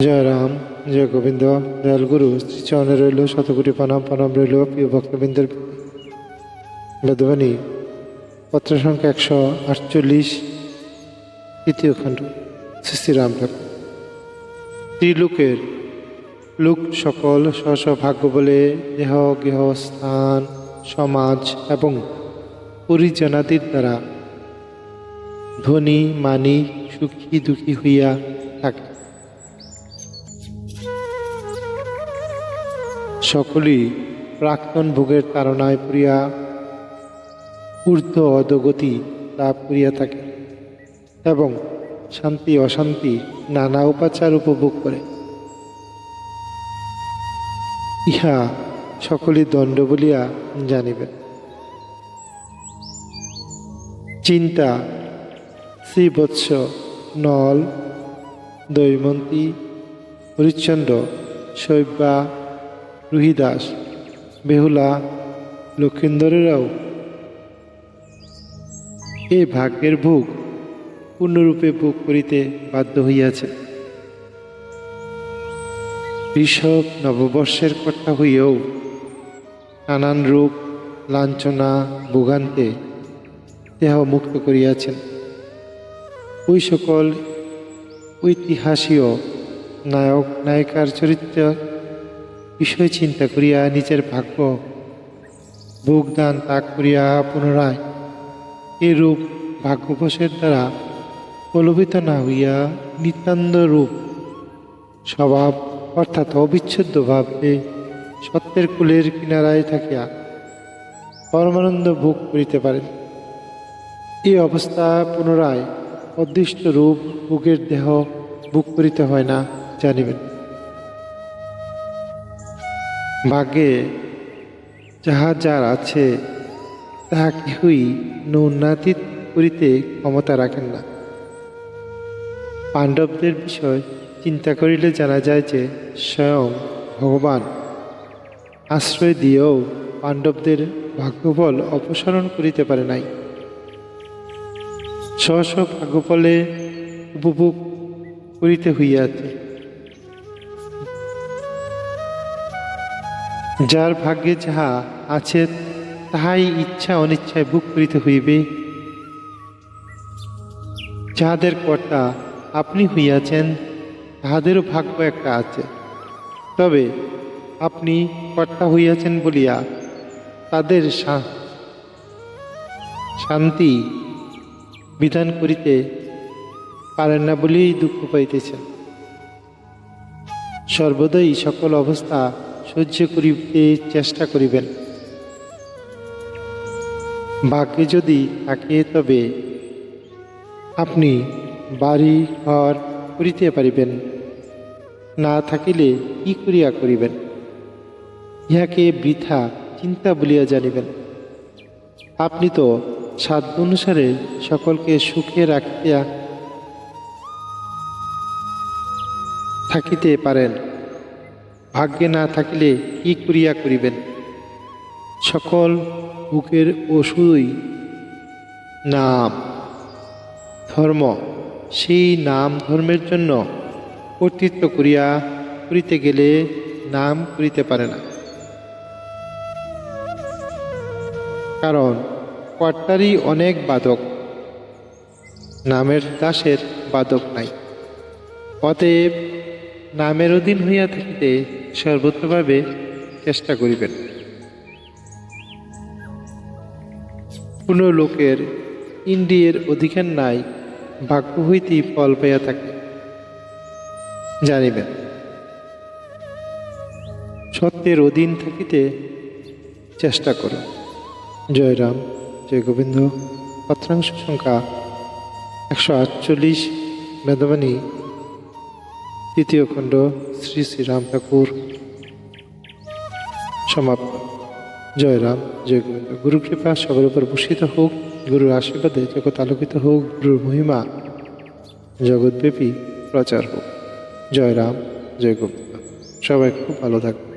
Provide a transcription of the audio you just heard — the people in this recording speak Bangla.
জয় রাম জয় গোবিন্দ দয়াল গুরু শ্রীচরণে রইল, শতকোটি প্রণাম প্রণাম রইল, প্রিয় ভক্তবৃন্দের। বেদবাণী, পত্র সংখ্যা একশো আটচল্লিশ, তৃতীয় খণ্ড, শ্রী শ্রী রাম ঠাকুর। ত্রিলোকের লোক সকল স্ব ভাগ্য বলে দেহ, গেহ, স্থান, সমাজ এবং পরিজনাদির দ্বারা ধনী, মানি, সুখী, দুঃখী হইয়া থাকে। সকলেই প্রাক্তন ভোগের তারণায় পড়িয়া ঊর্ধ্ব অধগতি লাভ করিয়া থাকে এবং শান্তি অশান্তি নানা উপাচার উপভোগ করে। ইহা সকলেই দণ্ড বলিয়া জানিবেন। চিন্তা, শ্রীবৎস, নল, দৈমন্তী, হরিশ্চন্দ্র, শৈব্যা রুহিদাস, বেহুলা, লক্ষিন্দরেরাও। এই ভাগ্যের ভোগ পূর্ণরূপে ভোগ করিতে বাধ্য হইয়াছে। ঋষভ নববর্ষের কর্তা হইয়াও নানান রূপ লাঞ্ছনা, ভোগান্তে দেহ মুক্ত করিয়াছেন। ওই সকল ঐতিহাসীয় নায়ক, নায়িকার চরিত্র বিষয় চিন্তা করিয়া নিজের ভাগ্য ভোগদান ত্যাগ করিয়া পুনরায় এরূপ ভাগ্যবশের দ্বারা প্রলোভিত না হইয়া নিতান্ত রূপ স্বভাব অর্থাৎ অবিচ্ছেদ্যভাবে সত্যের কুলের কিনারায় থাকিয়া পরমানন্দ ভোগ করিতে পারেন। এই অবস্থা পুনরায় অদৃষ্ট রূপ ভোগের দেহ ভোগ করিতে হয় না, জানিবেন। ভাগ্যে যাহা যার আছে, তাহা কেহই নৌন্নাতীত করিতে ক্ষমতা রাখেন না। পাণ্ডবদের বিষয় চিন্তা করিলে জানা যায় যে, স্বয়ং ভগবান। আশ্রয় দিয়েও পাণ্ডবদের ভাগ্যফল অপসারণ করিতে পারে নাই। স্ব স্ব ভাগ্যফলে উপভোগ করিতে হইয়াছে। যার ভাগ্যে যাহা আছে, তাহাই ইচ্ছা অনিচ্ছায় ভোগ করিতে হইবে। যাহাদের কর্তা আপনি হইয়াছেন, তাহাদেরও ভাগ্য একটা আছে। তবে আপনি কর্তা হইয়াছেন বলিয়া তাদের শান্তি বিধান করিতে পারেন না বলেই দুঃখ পাইতেছেন। সর্বদাই সকল অবস্থা সহ্য করিতে চেষ্টা করিবেন। বাকি যদি থাকে তবে আপনি বাড়ি ঘর করিতে পারিবেন, না থাকিলে কি করিয়া করিবেন? ইহাকে বৃথা চিন্তা বলিয়া জানিবেন। আপনি তো সাধ্য অনুসারে সকলকে সুখে রাখিয়া থাকিতে পারেন। ভাগ্যে না থাকিলে কি করিয়া করিবেন? সকল বুকের ওষুধই নাম। ধর্ম, সেই নাম ধর্মের জন্য কর্তৃত্ব করিয়া করিতে গেলে নাম করিতে পারে না। কারণ কর্তারই অনেক বাদক, নামের দাসের বাদক নাই। অতএব নামের অধীন হইয়া থাকিতে সর্বত্রভাবে চেষ্টা করিবেন। কোন লোকের ইন্দ্রিয়ের অধিকার নাই ভাগ্য হইতেই ফল পাইয়া থাকে। জানিবেন, সত্যের অধীন থাকিতে চেষ্টা করুন। জয় রাম জয় গোবিন্দ পত্রাংশ সংখ্যা একশো আটচল্লিশ বেদবাণী তৃতীয় খণ্ড, শ্রী শ্রীরাম ঠাকুর। সমাপ্ত। জয় রাম, জয় গোবিন্দ। গুরু কৃপা সবার উপর ভূষিত হোক, গুরুর আশীর্বাদে জগৎ আলোকিত হোক, গুরুর মহিমা জগৎব্যাপী প্রচার হোক। জয় রাম, জয় গোবিন্দ। সবাই খুব ভালো থাকবে